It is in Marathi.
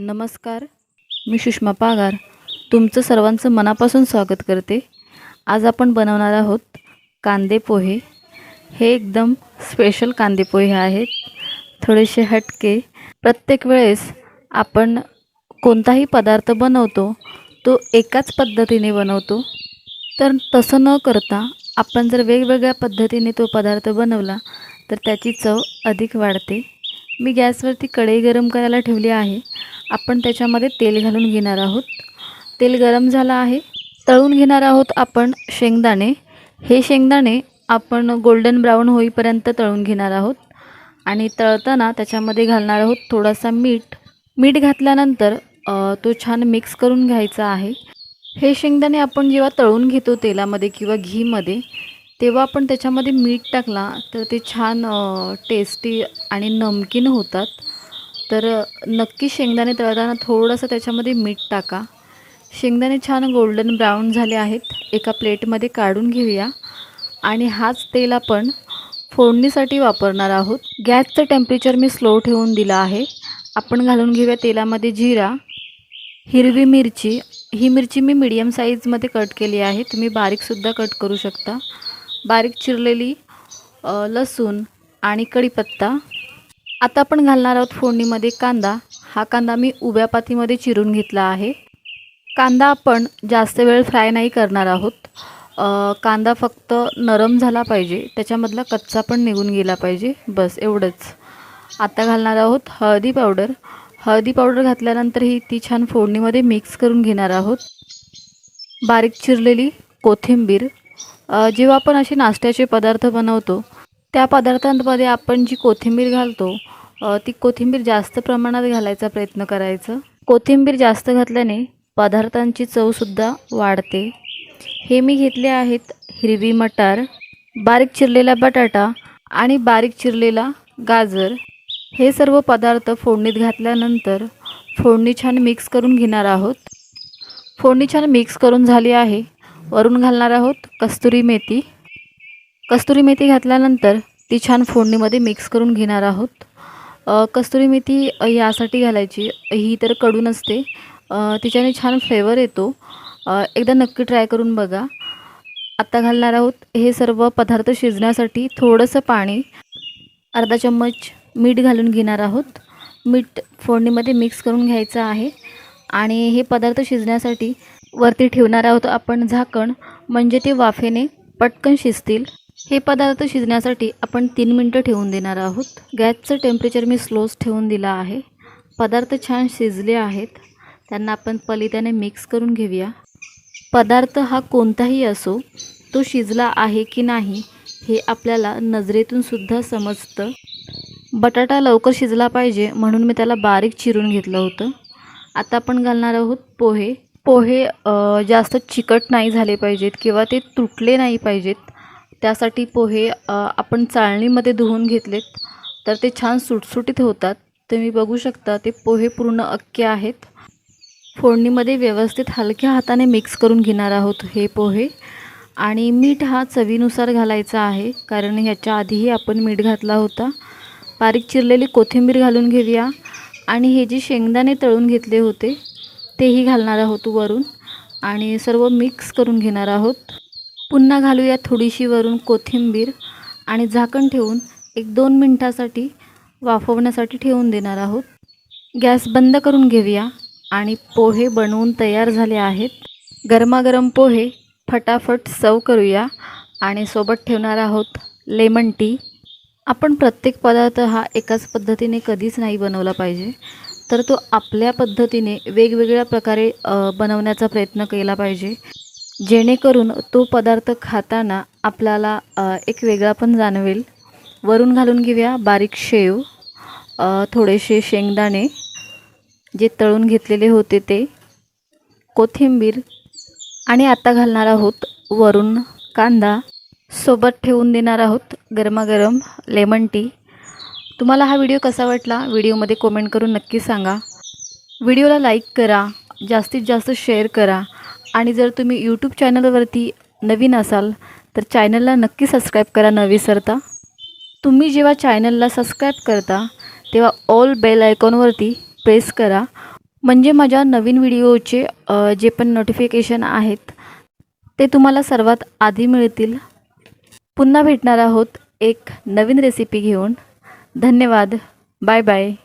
नमस्कार मी सुषमा पागार. तुमचं सर्वांचं मनापासून स्वागत करते. आज आपण बनवणार आहोत कांदे पोहे. हे एकदम स्पेशल कांदे पोहे आहेत. थोडेसे हटके. प्रत्येक वेळेस आपण कोणताही पदार्थ बनवतो तो एकाच पद्धतीने बनवतो. तर तसं न करता आपण जर वेगवेगळ्या पद्धतीने तो पदार्थ बनवला तर त्याची चव अधिक वाढते. मी गॅसवरती कढई गरम करायला ठेवली आहे. आपण त्याच्यामध्ये तेल घालून घेणार आहोत. तेल गरम झालं आहे. तळून घेणार आहोत आपण शेंगदाणे. हे शेंगदाणे आपण गोल्डन ब्राऊन होईपर्यंत तळून घेणार आहोत. आणि तळताना त्याच्यामध्ये घालणार आहोत थोडासा मीठ. मीठ घातल्यानंतर तो छान मिक्स करून घ्यायचा आहे. हे शेंगदाणे आपण जेव्हा तळून घेतो तेलामध्ये किंवा घीमध्ये तेव्हा आपण त्याच्यामध्ये मीठ टाकला तर ते छान टेस्टी आणि नमकीन होतात. तर नक्की शेंगदाणे तळताना थोडंसं त्याच्यामध्ये मीठ टाका. शेंगदाणे छान गोल्डन ब्राऊन झाले आहेत. एका प्लेटमध्ये काढून घेऊया. आणि हाच तेल आपण फोडणीसाठी वापरणार आहोत. गॅसचं टेम्परेचर मी स्लो ठेवून दिलं आहे. आपण घालून घेऊया तेलामध्ये जिरा हिरवी मिरची. ही मिरची मी मीडियम साईजमध्ये कट केली आहे. तुम्ही बारीकसुद्धा कट करू शकता. बारीक चिरलेली लसूण आणि कढीपत्ता. आता आपण घालणार आहोत फोडणीमध्ये कांदा. हा कांदा मी उभ्या पातीमध्ये चिरून घेतला आहे. कांदा आपण जास्त वेळ फ्राय नाही करणार आहोत. कांदा फक्त नरम झाला पाहिजे. त्याच्यामधला कच्चा पण निघून गेला पाहिजे. बस एवढंच. आता घालणार आहोत हळदी पावडर. हळदी पावडर घातल्यानंतर ही ती छान फोडणीमध्ये मिक्स करून घेणार आहोत. बारीक चिरलेली कोथिंबीर. जेव्हा आपण असे नाश्त्याचे पदार्थ बनवतो त्या पदार्थांमध्ये आपण जी कोथिंबीर घालतो ती कोथिंबीर जास्त प्रमाणात घालायचा प्रयत्न करायचं. कोथिंबीर जास्त घातल्याने पदार्थांची चवसुद्धा वाढते. हे मी घेतले आहेत हिरवी मटार बारीक चिरलेला बटाटा आणि बारीक चिरलेला गाजर. हे सर्व पदार्थ फोडणीत घातल्यानंतर फोडणी छान मिक्स करून घेणार आहोत. फोडणी छान मिक्स करून झाली आहे. वरून घालणार आहोत कस्तुरी मेथी. कस्तुरी मेथी घातल्यानंतर ती छान फोडणीमध्ये मिक्स करून घेणार आहोत. कस्तुरी मेथी यासाठी घालायची. ही तर कडून असते तिच्याने छान फ्लेवर येतो. एकदा नक्की ट्राय करून बघा. आत्ता घालणार आहोत हे सर्व पदार्थ शिजण्यासाठी थोडंसं पाणी. अर्धा चम्मच मीठ घालून घेणार आहोत. मीठ फोडणीमध्ये मिक्स करून घ्यायचं आहे. आणि हे पदार्थ शिजण्यासाठी वरती ठेवणार आहोत आपण झाकण म्हणजे ते वाफेने पटकन शिजतील. हे पदार्थ शिजण्यासाठी आपण तीन मिनटं ठेवून देणार आहोत. गॅसचं टेम्परेचर मी स्लोच ठेवून दिलं आहे. पदार्थ छान शिजले आहेत. त्यांना आपण पलित्याने मिक्स करून घेऊया. पदार्थ हा कोणताही असो तो शिजला आहे की नाही हे आपल्याला नजरेतून सुद्धा समजतं. बटाटा लवकर शिजला पाहिजे म्हणून मी त्याला बारीक चिरून घेतलं होतं. आता आपण घालणार आहोत पोहे. पोहे जास्त चिकट नाही झाले पाहिजेत किंवा ते तुटले नाही पाहिजेत त्यासाठी पोहे आपण चाळणीमध्ये धुवून घेतलेत तर ते छान सुटसुटीत होतात. तुम्ही बघू शकता ते पोहे पूर्ण अक्के आहेत. फोडणीमध्ये व्यवस्थित हलक्या हाताने मिक्स करून घेणार आहोत हे पोहे. आणि मीठ हा चवीनुसार घालायचा आहे कारण ह्याच्या आधीही आपण मीठ घातला होता. बारीक चिरलेली कोथिंबीर घालून घेऊया. आणि हे जे शेंगदाणे तळून घेतले होते तेही घालणार आहोत वरून आणि सर्व मिक्स करून घेणार आहोत. पुन्हा घालूया थोडीशी वरून कोथिंबीर आणि झाकण ठेवून एक दोन मिनटासाठी वाफवण्यासाठी ठेवून देणार आहोत. गॅस बंद करून घेऊया आणि पोहे बनवून तयार झाले आहेत. गरमागरम पोहे फटाफट सर्व करूया आणि सोबत ठेवणार आहोत लेमन टी. आपण प्रत्येक पदार्थ हा एकाच पद्धतीने कधीच नाही बनवला पाहिजे. तर तो आपल्या पद्धतीने वेगवेगळ्या प्रकारे बनवण्याचा प्रयत्न केला पाहिजे. जेणेकरून तो पदार्थ खाताना आपल्याला एक वेगळा पण जाणवेल. वरून घालून घेऊया बारीक शेव थोडेसे शेंगदाणे जे तळून घेतलेले होते ते कोथिंबीर आणि आता घालणार आहोत वरून कांदा. सोबत ठेवून देणार आहोत गरमागरम लेमन टी. तुम्हाला हा व्हिडिओ कसा वाटला व्हिडिओमध्ये कमेंट करून नक्की सांगा. व्हिडिओला लाईक करा जास्तीत जास्त शेअर करा आणि जर तुम्ही यूट्यूब चॅनलवरती नवीन असाल तर चॅनलला नक्की सबस्क्राईब करा न विसरता. तुम्ही जेव्हा चॅनलला सबस्क्राईब करता तेव्हा ऑल बेल आयकॉनवरती प्रेस करा. म्हणजे माझ्या नवीन व्हिडिओचे जे पण नोटिफिकेशन आहेत ते तुम्हाला सर्वात आधी मिळतील. पुन्हा भेटणार आहोत एक नवीन रेसिपी घेऊन. धन्यवाद. Bye bye.